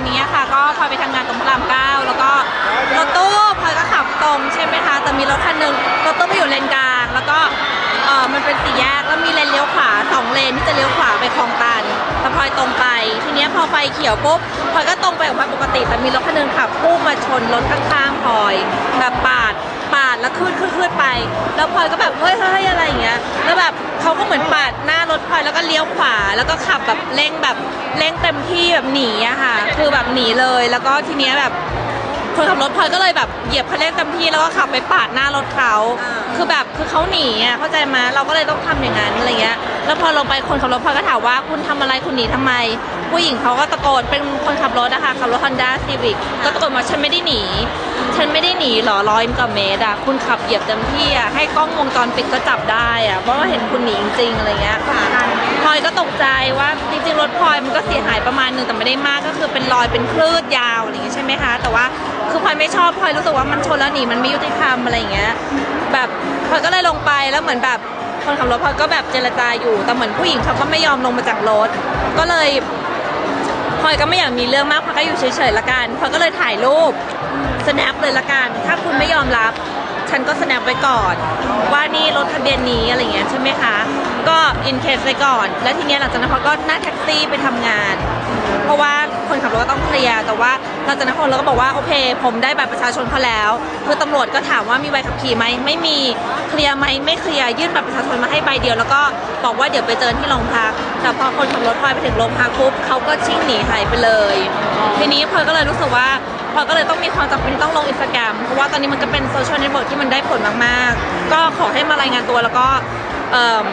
านนี้อะค่ะ ก็พลอยไปทำงานตรงพระรามเก้าแล้วก็รถตู้พลอยก็ขับตรงใช่ไหมคะแต่มีรถคันหนึ่งรถตู้ไปอยู่เลนกลาง แล้วก็เออมันเป็นสี่แยกแล้วมีเลนเลี้ยวขวาสองเลนที่จะเลี้ยวขวาไปคลองตันแต่พลอยตรงไป ทีเนี้ยพอไฟเขียวปุ๊บพลอยก็ตรงไปของพลอยปกติ แต่มีรถคันหนึ่งขับพุ่งมาชนรถข้างๆพลอยแบบปาดปาดแล้วขึ้นขึ้นขึ้นไป แล้วพลอยก็แบบเฮ้ยเฮ้ยอะไรอย่างเงี้ยแล้วแบบเขา แล้วก็ขับแบบเร่งแบบเร่งเต็มที่แบบหนีอะค่ะ คือแบบหนีเลย แล้วก็ทีเนี้ยแบบคนขับรถพลอยก็เลยแบบเหยียบคันเร่งเต็มที่แล้วก็ขับไปปาดหน้ารถเขา คือแบบคือเขาหนีอะเข้าใจไหมเราก็เลยต้องทำอย่างนั้นอะไรเงี้ย แล้วพอลงไปคนขับรถพลอยก็ถามว่าคุณทำอะไรคุณหนีทำไม ผู้หญิงเขาก็ตะโกนเป็นคนขับรถนะคะขับรถ Honda Civic ก็ตะโกนมาฉันไม่ได้หนี ฉันไม่ได้หนีหรอร้อยกว่าเมตรอะคุณขับเหยียบเต็มที่อะให้กล้องวงจรปิดก็จับได้อะเพราะว่าเห็นคุณหนีจริงๆอะไรเงี้ยค่ะพลอยก็ตกใจว่าจริงๆรถพลอยมันก็เสียหายประมาณหนึงแต่ไม่ได้มากก็คือเป็นรอยเป็นคลืดยาวอะไรอย่างเงี้ยใช่ไหมคะ แต่ว่าคือพลอยไม่ชอบพลอยรู้สึกว่ามันชนแล้วหนีมันไม่ยุติธรรมอะไรอย่างเงี้ยแบบพลอยก็เลยลงไปแล้วเหมือนแบบคนขับรถพลอยก็แบบเจรจาอยู่แต่เหมือนผู้หญิงเขาก็ไม่ยอมลงมาจากรถ ก็เลย พลอยก็ไม่อยากมีเรื่องมากพลอยก็อยู่เฉยๆละกันพลอยก็เลยถ่ายรูป snap เลยละกัน ถ้าคุณไม่ยอมรับ ฉันก็ snap ไว้ก่อน ว่านี่รถทะเบียนนี้อะไรเงี้ยใช่ไหมคะ ก็ in case ไว้ก่อน แล้วทีเนี้ยหลังจากนั้นพลอยก็นั่งแท็กซี่ไปทำงาน เพราะว่าคนขับรถก็ต้องเคลียร์แต่ว่าหลังจากนั้นคนเราก็บอกว่าโอเค ผมได้บัตรประชาชนเขาแล้ว คือตำรวจก็ถามว่ามีใบขับขี่ไหมไม่มีเคลียร์ไหมไม่เคลียร์ยื่นบัตรประชาชนมาให้ใบเดียว แล้วก็บอกว่าเดี๋ยวไปเจอที่โรงพักแต่พอคนขับรถพลอยไปถึงโรงพักปุ๊บเขาก็ชิ่งหนีหายไปเลย ทีนี้พลอยก็เลยรู้สึกว่า พลอยก็เลยต้องมีความจำเป็นที่ต้องลงอินสตาแกรมเพราะว่าตอนนี้มันก็เป็นโซเชียลเน็ตเวิร์กที่มันได้ผลมากๆ ก็ขอให้มารายงานตัวแล้วก็เอิ่ม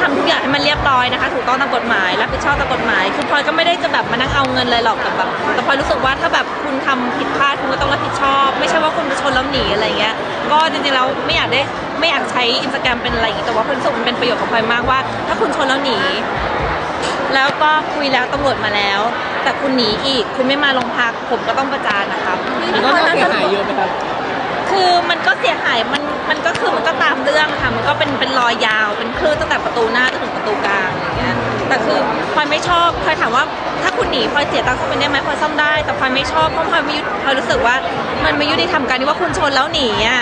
ทำทุกอย่างให้มันเรียบร้อยนะคะ ถูกต้องตามกฎหมายรับผิดชอบตามกฎหมาย คือพลอยก็ไม่ได้จะแบบมานั่งเอาเงินเลยหรอกแต่แบบแต่พลอยรู้สึกว่าถ้าแบบคุณทำผิดพลาดคุณก็ต้องรับผิดชอบ ไม่ใช่ว่าคุณไปชนแล้วหนีอะไรเงี้ยก็จริงๆแล้วไม่อยากได้ไม่อยากใช้อินสตาแกรมเป็นอะไรอย่างงี้แต่ว่าพลอยรู้สึกมันเป็นประโยชน์กับพลอยมากว่า ถ้าคุณชนแล้วหนีแล้วก็คุยแล้วตำรวจมาแล้ว แต่คุณหนีอีก คุณไม่มาโรงพักผมก็ต้องประจานนะครับมันก็เสียหายเยอะไหมครับคือมันก็เสียหายมันมันก็คือมันก็ตามเรื่องค่ะมันก็เป็นเป็นรอยยาวเป็นคลื่นตั้งแต่ประตูหน้าจนถึงประตูกลางอย่างเงี้ยแต่คือพลอยไม่ชอบพลอยถามว่าถ้าคุณหนีพลอยเสียตังค์ซ่อมเป็นได้ไหมพลอยซ่อมได้ แต่พลอยไม่ชอบเพราะพลอยไม่ยุพลอยรู้สึกว่า มันไม่ยุติธรรมกันที่ว่าคุณชนแล้วหนีอะ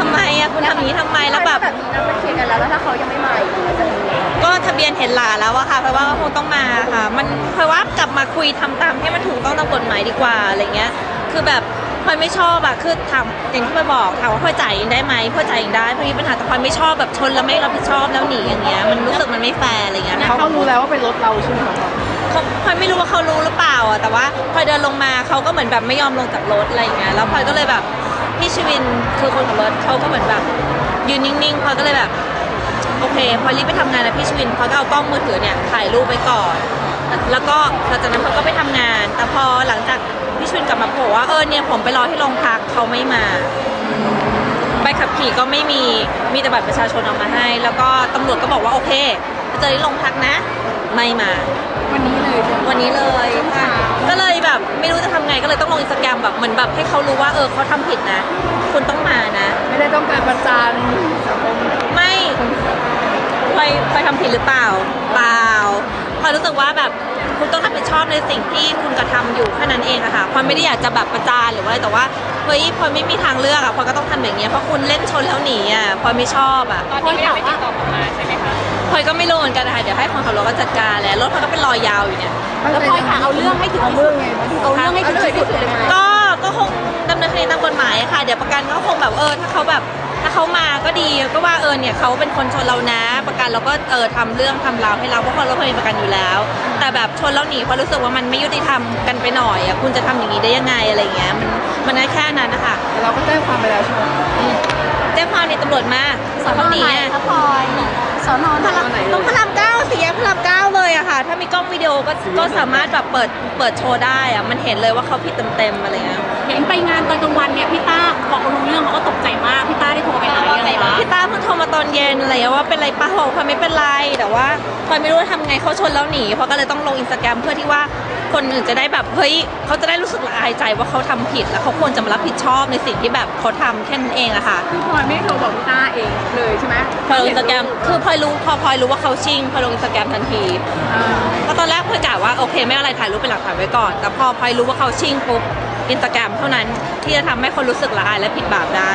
ทำไมอะคุณทำอย่างนี้ทำไมแล้วแบบแบบนี้เราไปเคลียร์กันแล้วแล้วถ้าเขายังไม่มาอีกเราจะยังไงก็ทะ เบียนเห็นหลาแล้วอะค่ะเพราะว่าก็คงต้องมาค่ะ มันเพราะว่ากลับมาคุยทำตามให้มันถูกต้องตามกฎหมายดีกว่าอะไรเงี้ย คือแบบพลอยไม่ชอบอะคือถามอย่างที่พลอยบอกถามว่าพลอยจ่ายเองได้ไหมพลอยจ่ายเองได้พลอยมีปัญหาแต่พลอยไม่ชอบแบบชนแล้วไม่รับผิดชอบแล้วหนีอย่างเงี้ยมันรู้สึกมันไม่แฟร์อะไรเงี้ยเขารู้แล้วว่าเป็นรถเราใช่ไหมครับเขาพลอยไม่รู้ว่าเขารู้หรือเปล่าอะแต่ว่าพลอยเดินลงมาเขาก็เหมือนแบบไม่ยอมลงจากรถอะไรเงี้ยแล้วพลอยก็เลยแบบพี่ชวินคือคนขับรถเขาก็เหมือนแบบยืนนิ่งๆพลอยก็เลยแบบ โอเค พอรีบไปทำงานนะพี่ชวินเขาก็เอากล้องมือถือเนี่ยถ่ายรูปไว้ก่อน แล้วก็หลังจากนั้นเขาก็ไปทำงาน แต่พอหลังจากพี่ชวินกลับมาโผล่ว่าเออเนี่ยผมไปรอที่โรงพักเขาไม่มาใบขับขี่ก็ไม่มีมีแต่บัตรประชาชนเอามาให้ แล้วก็ตำรวจก็บอกว่าโอเคไปเจอที่โรงพักนะ ไม่มา วันนี้เลยวันนี้เลยค่ะก็เลยแบบไม่รู้จะทำไงก็เลยต้องลงอินสตาแกรมแบบเหมือนแบบให้เขารู้ว่าเออเขาทำผิดนะ คุณต้องมานะ ไม่ได้ต้องการประจานสังคม ไม่พลอยพลอย ทำผิดหรือเปล่า เปล่าพลอยรู้สึกว่าแบบคุณต้องรับผิดชอบในสิ่งที่คุณกระทำอยู่แค่นั้นเองอะค่ะพลอยไม่ได้อยากจะแบบประจานหรือว่าอะไรแต่ว่าเฮ้ยพลอยไม่มีทางเลือกอะพลอยก็ต้องทำอย่างเงี้ยเพราะคุณเล่นชนแล้วหนีอะพลอยไม่ชอบอะตอนนี้ก็ยังไม่ติดต่อกลับมาใช่ไหมคะพลอยก็ไม่รู้เหมือนกันนะคะเดี๋ยวให้คนขับรถก็จัดการแหละรถพลอยก็เป็นรอยยาวอยู่เนี่ยแล้วพลอยค่ะเอาเรื่องให้ถึงที่สุดเอาเรื่องให้ถึงที่สุดเลยไหมก็ก็คงดำเนินคดีตามกฎหมายค่ะ เดี๋ยวประกันก็คงแบบเออถ้าเขาแบบถ้าเขามาก็ดีก็ว่าเออเนี่ยเขาเป็นคนชนเรานะ ประกันเราก็เออทำเรื่องทำราวให้เราเพราะเราเคยมีประกันอยู่แล้ว แต่แบบชนแล้วหนีเพราะรู้สึกว่ามันไม่ยุติธรรมกันไปหน่อยอะคุณจะทำอย่างนี้ได้ยังไงอะไรเงี้ยมันมันได้แค่นั้นนะคะเราก็แจ้งความไปแล้วใช่ไหมแจ้งความในตำรวจมาสอนเขาหนีอะครับพลอยสอนอนพระรามตรงพระรามเก้าสี่แยกพระรามเก้าเลยอะค่ะ ถ้ามีกล้องวิดีโอก็ก็สามารถแบบเปิดเปิดโชว์ได้อะมันเห็นเลยว่าเขาผิดเต็มๆอะไรเงี้ย เห็นไปงานตอนกลางวันเนี่ยพี่ต้าบอกเขารู้เรื่องเขาก็ตกใจมากพี่ต้าได้โทรไปหายังคะพี่ต้าเพิ่งโทรมาตอนเย็นอะไรอย่างเงี้ยว่าเป็นไรป้าบอกพลอยไม่เป็นไรแต่ว่าพลอยไม่รู้จะทำไงเขาชนแล้วหนีเพราะก็เลยต้องลงอินสตาแกรมเพื่อที่ว่าคนอื่นจะได้แบบเฮ้ยเขาจะได้รู้สึกละอายใจว่าเขาทำผิดแล้วเขาควรจะมารับผิดชอบในสิ่งที่แบบเขาทำแค่นั้นเองอะค่ะพี่พลอยไม่ได้โทรบอกพี่ต้าเองเลยใช่ไหมพอลงอินสตาแกรมคือพลอยรู้พอพลอยรู้ว่าเขาชิงพอลงอินสตาแกรมทันทีอ่าก็ตอนแรกพลอยกะว่าโอเคไม่เป็นอะไรถ่ายรูปเป็นหลักฐานไว้ก่อน แต่พอพลอยรู้ว่าเขาชิงปุ๊บ อินสตาแกรมเท่านั้นที่จะทำให้คนรู้สึกละอายและผิดบาปได้